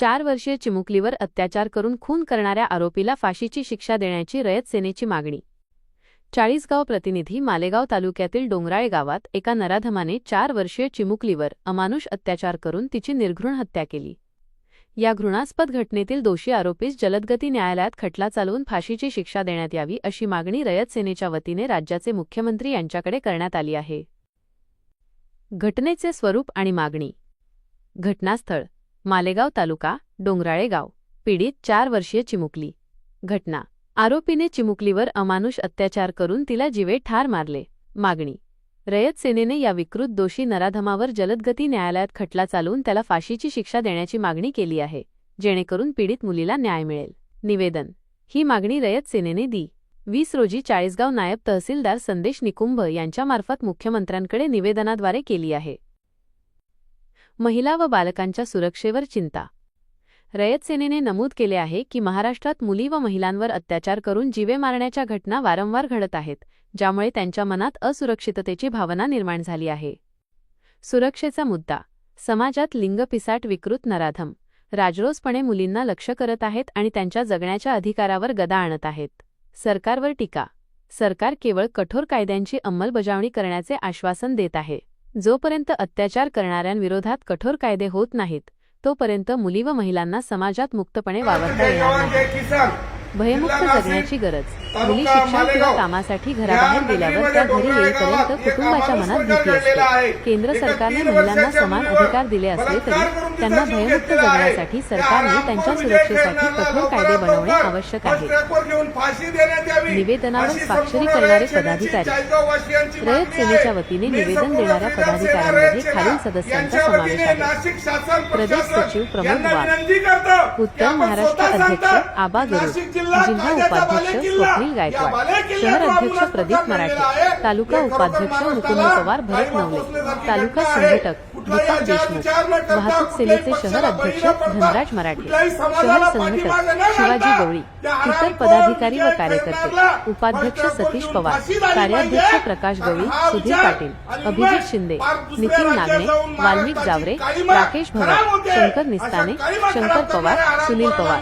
चार वर्षीय चिमुकलीवर अत्याचार करून खून करणाऱ्या आरोपीला फाशीची शिक्षा देण्याची रयत सेनेची मागणी. चाळीसगाव प्रतिनिधी मालेगाव तालुक्यातील डोंगराळे गावात एका नराधमाने चार वर्षीय चिमुकलीवर अमानुष अत्याचार करून तिची निर्घृण हत्या केली. या घृणास्पद घटनेतील दोषी आरोपीस जलदगती न्यायालयात खटला चालवून फाशीची शिक्षा देण्यात यावी अशी मागणी रयत सेनेच्या वतीने राज्याचे मुख्यमंत्री यांच्याकडे करण्यात आली आहे. घटनेचे स्वरूप आणि मागणी. घटनास्थळ. मालेगाव तालुका डोंगराळे गाव. पीडित चार वर्षीय चिमुकली. घटना. आरोपीने चिमुकलीवर अमानुष अत्याचार करून तिला जीवे ठार मारले. मागणी. रयत सेनेने या विकृत दोषी नराधमावर जलदगती न्यायालयात खटला चालवून त्याला फाशीची शिक्षा देण्याची मागणी केली आहे जेणेकरून पीडित मुलीला न्याय मिळेल. निवेदन. ही मागणी रयत सेनेने दी. वीस रोजी चाळीसगाव नायब तहसीलदार संदेश निकुंभ यांच्यामार्फत मुख्यमंत्र्यांकडे निवेदनाद्वारे केली आहे. महिला व बालकांच्या सुरक्षेवर चिंता. रयत सेनेने नमूद केले आहे की महाराष्ट्रात मुली व महिलांवर अत्याचार करून जीवे मारण्याच्या घटना वारंवार घडत आहेत ज्यामुळे त्यांच्या मनात असुरक्षिततेची भावना निर्माण झाली आहे. सुरक्षेचा मुद्दा. समाजात लिंगपिसाट विकृत नराधम. राजरोसपणे मुलींना लक्ष करत आहेत आणि त्यांच्या जगण्याच्या अधिकारावर गदा आणत आहेत. सरकारवर टीका. सरकार केवळ कठोर कायद्यांची अंमलबजावणी करण्याचे आश्वासन देत आहे. जोपर्यंत अत्याचार करणाऱ्यांविरोधात कठोर कायदे होत नाहीत तोपर्यंत मुली व महिलांना समाजात मुक्तपणे वावरता येणार नाही. भयमुक्त जगण्याची गरज. मुली शिक्षण किंवा कामासाठी घराबाहेर गेल्यावर त्या घरी येईपर्यंत कुटुंबाच्या मनात भीती असते. केंद्र सरकारने महिलांना समान अधिकार दिले असले तरी त्यांना भयमुक्त जगण्यासाठी सरकारने त्यांच्या सुरक्षेसाठी कठोर कायदे बनवणे आवश्यक आहे. निवेदनावर स्वाक्षरी करणारे पदाधिकारी. रयत सेनेच्या वतीने निवेदन देणाऱ्या पदाधिकाऱ्यांमध्ये खालील सदस्यांचा समावेश आहे. प्रदेश सचिव प्रमोद वाघ. उत्तर महाराष्ट्र अध्यक्ष आबा गरुड जिल्हा उपाध्यक्ष स्वप्नील गायकवाड. शहर अध्यक्ष प्रदीप मराठे तालुका उपाध्यक्ष मुकुंद पवार भरत नवले तालुका संघटक दीपक देशमुख वाहतूक सेनेचे शहर अध्यक्ष धनराज मराठे. शहर संघटक शिवाजी गवळी इतर पदाधिकारी व कार्यकर्ते. उपाध्यक्ष सतीश पवार कार्याध्यक्ष प्रकाश गवळी सुधीर पाटील अभिजित शिंदे नितीन नागणे वाल्मिक जावरे राकेश भगत शंकर निस्ताने शंकर पवार सुनील पवार.